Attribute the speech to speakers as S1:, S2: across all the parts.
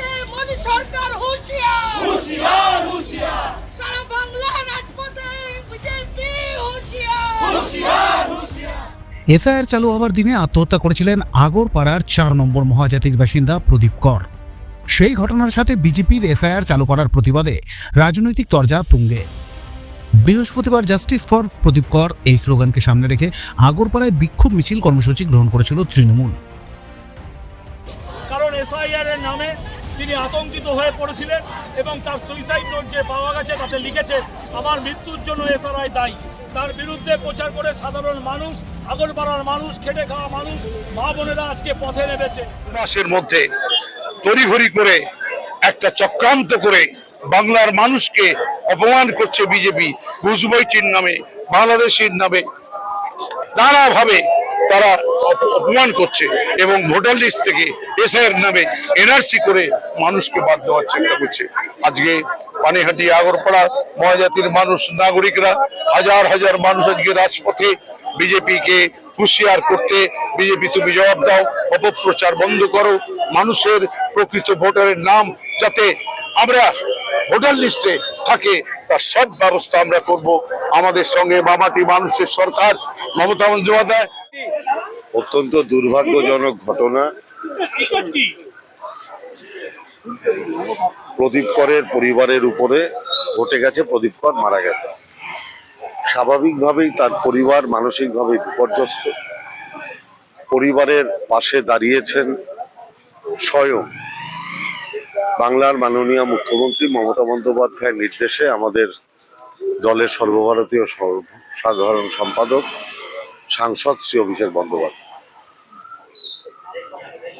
S1: রাজপথে মোদী সরকার হুঁশিয়ার।
S2: হুঁশিয়ার হুঁশিয়ার।
S1: সারা বাংলা রাজপথে বিজেপি হুঁশিয়ার।
S2: হুঁশিয়ার হুঁশিয়ার।
S3: এসআইআর চালু হওয়ার দিনে আত্মহত্যা করেছিলেন আগরপাড়ার চার নম্বর মহাজাতির বাসিন্দা প্রদীপ কর। সেই ঘটনার সাথে বিজেপির এসআইআর চালু করার প্রতিবাদে রাজনৈতিক তরজা তুঙ্গে। বৃহস্পতিবার জাস্টিস ফর প্রদীপ কর এই স্লোগানকে সামনে রেখে আগরপাড়ায় বিক্ষোভ মিছিল কর্মসূচি গ্রহণ করেছিল তৃণমূল।
S4: কারণ এসআইআর এর নামে তিনি আতঙ্কিত হয়ে পড়েছিলেন এবং তার সুইসাইড নোট যে পাওয়া গেছে তাতে লিখেছে, আমার মৃত্যুর জন্য এসআরআই দায়ী। তার বিরুদ্ধে প্রচার করে সাধারণ মানুষ, আগরপাড়ার মানুষ, খেটে খাওয়া মানুষ, মা বোনেরা আজকে পথে নেমেছে।
S5: মাসের মধ্যে তড়িঘড়ি করে একটা চক্রান্ত করে বাংলার মানুষকে অপমান করছে বিজেপি ঘুষবৈটির নামে, বাংলাদেশের নামে। নানাভাবে তারা অপ- অপমান করছে এবং ভোটার লিস্ট থেকে এসআইয়ের নামে এনআরসি করে মানুষকে বাদ দেওয়ার চেষ্টা করছে। আজকে পানিহাটি, আগরপাড়া মহাজাতির মানুষ, নাগরিকরা হাজার হাজার মানুষ আজকে রাজপথে বিজেপিকে হুঁশিয়ার করতে, বিজেপি তুমি জবাব দাও, অপপ্রচার বন্ধ করো, মানুষের প্রকৃত ভোটারের নাম যাতে আমরা ভোটার লিস্টে থাকে, তার সব ব্যবস্থা আমরা করব। আমাদের সঙ্গে মামাটি মানুষের সরকার, মমতা বন্দ্যোপাধ্যায়।
S6: অত্যন্ত দুর্ভাগ্যজনক ঘটনা। প্রদীপ করের পরিবারের উপরে ঘটে গেছে প্রদীপ কর মারা গেছে। স্বাভাবিকভাবেই তার পরিবার মানসিকভাবে বিপর্যস্ত। পরিবারের পাশে দাঁড়িয়েছেন স্বয়ং বাংলার মাননীয় মুখ্যমন্ত্রী মমতা বন্দ্যোপাধ্যায়ের নির্দেশে আমাদের দলের সর্বভারতীয় সর্ব- সাধারণ সম্পাদক, সাংসদ শ্রী অভিষেক বন্দ্যোপাধ্যায়।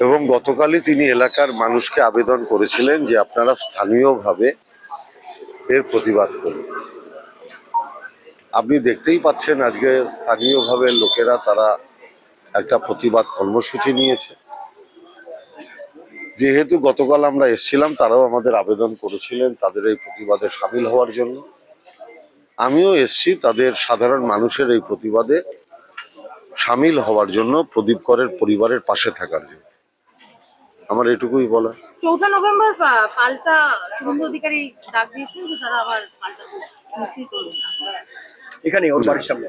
S6: এবং গতকালই তিনি এলাকার মানুষকে আবেদন করেছিলেন যে আপনারা স্থানীয়ভাবে এর প্রতিবাদ করুন। আপনি দেখতেই পাচ্ছেন আজকে স্থানীয়ভাবে লোকেরা তারা একটা প্রতিবাদ কর্মসূচি নিয়েছে। যেহেতু গতকাল আমরা এসেছিলাম, তারাও আমাদের আবেদন করেছিলেন তাদের এই প্রতিবাদে সামিল হওয়ার জন্য। আমিও এসছি তাদের সাধারণ মানুষের এই প্রতিবাদে সামিল হওয়ার জন্য প্রদীপ করের পরিবারের পাশে থাকার জন্য। আমার এটুকুই বলা
S7: চৌঠা নভেম্বর পাল্টা শুভেন্দু অধিকারী ডাক দিয়েছেন যে তারা আবার পাল্টা
S8: এখানে ওর বাড়ির সামনে?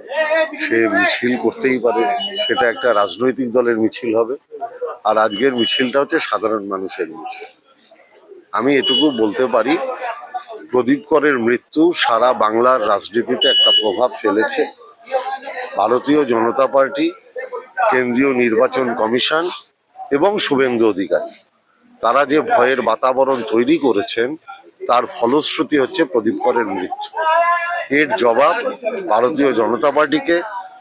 S6: সে মিছিল করতেই পারে। সেটা একটা রাজনৈতিক দলের মিছিল হবে। আর আজকের মিছিলটা হচ্ছে সাধারণ মানুষের মিছিল। আমি এটুকু বলতে পারি প্রদীপ করের মৃত্যু সারা বাংলার রাজনীতিতে একটা প্রভাব ফেলেছে। ভারতীয় জনতা পার্টি কেন্দ্রীয় নির্বাচন কমিশন এবং শুভেন্দু অধিকারী। তারা যে ভয়ের বাতাবরণ তৈরি করেছেন তার ফলশ্রুতি হচ্ছে প্রদীপ করের মৃত্যু। এর জবাব ভারতীয় জনতা পার্টিকে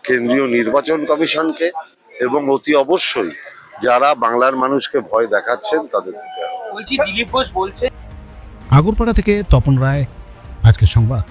S6: কেন্দ্রীয় নির্বাচন কমিশনকে এবং অতি অবশ্যই যারা বাংলার মানুষকে ভয় দেখাচ্ছেন তাদের দিতে হবে।
S8: বলছি দিলীপ ঘোষ বলছে।
S3: আগরপাড়া থেকে তপন রায় আজকের সংবাদ।